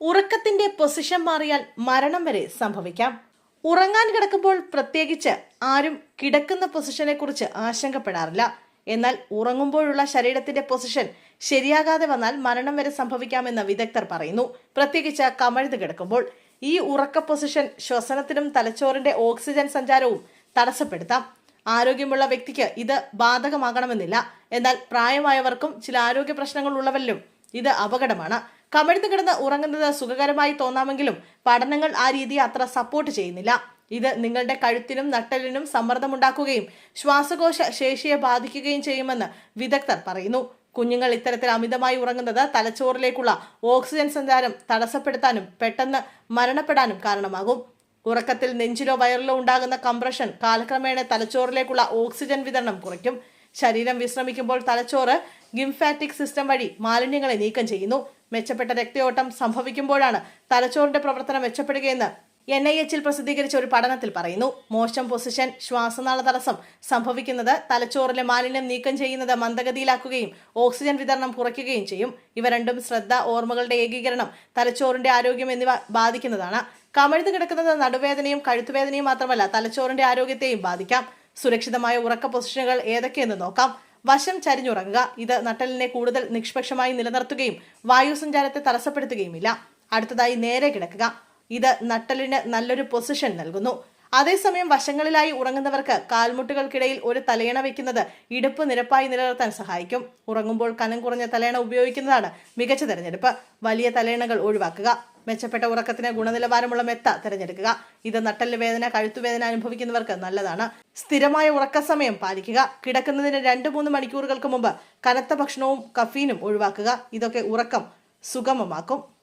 ഉറക്കത്തിന്റെ പൊസിഷൻ മാറിയാൽ മരണം വരെ സംഭവിക്കാം. ഉറങ്ങാൻ കിടക്കുമ്പോൾ പ്രത്യേകിച്ച് ആരും കിടക്കുന്ന പൊസിഷനെ കുറിച്ച് ആശങ്കപ്പെടാറില്ല. എന്നാൽ ഉറങ്ങുമ്പോഴുള്ള ശരീരത്തിന്റെ പൊസിഷൻ ശരിയാകാതെ വന്നാൽ മരണം വരെ സംഭവിക്കാമെന്ന് വിദഗ്ധർ പറയുന്നു. പ്രത്യേകിച്ച് കമഴ്ത് കിടക്കുമ്പോൾ ഈ ഉറക്ക പൊസിഷൻ ശ്വസനത്തിനും തലച്ചോറിന്റെ ഓക്സിജൻ സഞ്ചാരവും തടസ്സപ്പെടുത്താം. ആരോഗ്യമുള്ള വ്യക്തിക്ക് ഇത് ബാധകമാകണമെന്നില്ല. എന്നാൽ പ്രായമായവർക്കും ചില ആരോഗ്യ പ്രശ്നങ്ങൾ ഉള്ളവരിലും ഇത് അപകടമാണ്. കമിഴ്ന്നു കിടന്ന് ഉറങ്ങുന്നത് സുഖകരമായി തോന്നാമെങ്കിലും പഠനങ്ങൾ ആ രീതി അത്ര സപ്പോർട്ട് ചെയ്യുന്നില്ല. ഇത് നിങ്ങളുടെ കഴുത്തിനും നട്ടലിനും സമ്മർദ്ദമുണ്ടാക്കുകയും ശ്വാസകോശ ശേഷിയെ ബാധിക്കുകയും ചെയ്യുമെന്ന് വിദഗ്ധർ പറയുന്നു. കുഞ്ഞുങ്ങൾ ഇത്തരത്തിൽ അമിതമായി ഉറങ്ങുന്നത് തലച്ചോറിലേക്കുള്ള ഓക്സിജൻ സഞ്ചാരം തടസ്സപ്പെടുത്താനും പെട്ടെന്ന് മരണപ്പെടാനും കാരണമാകും. ഉറക്കത്തിൽ നെഞ്ചിലോ വയറിലോ ഉണ്ടാകുന്ന കംപ്രഷൻ കാലക്രമേണ തലച്ചോറിലേക്കുള്ള ഓക്സിജൻ വിതരണം കുറയ്ക്കും. ശരീരം വിശ്രമിക്കുമ്പോൾ തലച്ചോറ് ഗിംഫാറ്റിക് സിസ്റ്റം വഴി മാലിന്യങ്ങളെ നീക്കം ചെയ്യുന്നു. മെച്ചപ്പെട്ട രക്തയോട്ടം സംഭവിക്കുമ്പോഴാണ് തലച്ചോറിന്റെ പ്രവർത്തനം മെച്ചപ്പെടുകയെന്ന് എൻ ഐ എച്ചിൽ പ്രസിദ്ധീകരിച്ച ഒരു പഠനത്തിൽ പറയുന്നു. മോശം പൊസിഷൻ ശ്വാസനാള തടസ്സം സംഭവിക്കുന്നത് തലച്ചോറിലെ മാലിന്യം നീക്കം ചെയ്യുന്നത് മന്ദഗതിയിലാക്കുകയും ഓക്സിജൻ വിതരണം കുറയ്ക്കുകയും ചെയ്യും. ഇവ രണ്ടും ശ്രദ്ധ ഓർമ്മകളുടെ ഏകീകരണം തലച്ചോറിന്റെ ആരോഗ്യം എന്നിവ ബാധിക്കുന്നതാണ്. കമഴ്ന്നു കിടക്കുന്നത് നടുവേദനയും കഴുത്തുവേദനയും മാത്രമല്ല തലച്ചോറിന്റെ ആരോഗ്യത്തെയും ബാധിക്കാം. സുരക്ഷിതമായ ഉറക്ക പൊസിഷനുകൾ ഏതൊക്കെയെന്ന് നോക്കാം. വശം ചരിഞ്ഞുറങ്ങുക. ഇത് നട്ടലിനെ കൂടുതൽ നിഷ്പക്ഷമായി നിലനിർത്തുകയും വായുസഞ്ചാരത്തെ തടസ്സപ്പെടുത്തുകയുമില്ല. അടുത്തതായി നേരെ കിടക്കുക. ഇത് നട്ടലിന് നല്ലൊരു പൊസിഷൻ നൽകുന്നു. അതേസമയം വശങ്ങളിലായി ഉറങ്ങുന്നവർക്ക് കാൽമുട്ടുകൾക്കിടയിൽ ഒരു തലയണ വയ്ക്കുന്നത് ഇടുപ്പ് നിരപ്പായി നിലനിർത്താൻ സഹായിക്കും. ഉറങ്ങുമ്പോൾ കനം കുറഞ്ഞ തലയണ ഉപയോഗിക്കുന്നതാണ് മികച്ച തിരഞ്ഞെടുപ്പ്. വലിയ തലയണകൾ ഒഴിവാക്കുക. മെച്ചപ്പെട്ട ഉറക്കത്തിന് ഗുണനിലവാരമുള്ള മെത്ത തിരഞ്ഞെടുക്കുക. ഇത് നട്ടൽ വേദന കഴുത്തുവേദന അനുഭവിക്കുന്നവർക്ക് നല്ലതാണ്. സ്ഥിരമായ ഉറക്ക സമയം പാലിക്കുക. കിടക്കുന്നതിന് രണ്ട് മൂന്ന് മണിക്കൂറുകൾക്ക് മുമ്പ് കനത്ത ഭക്ഷണവും കഫീനും ഒഴിവാക്കുക. ഇതൊക്കെ ഉറക്കം സുഗമമാക്കും.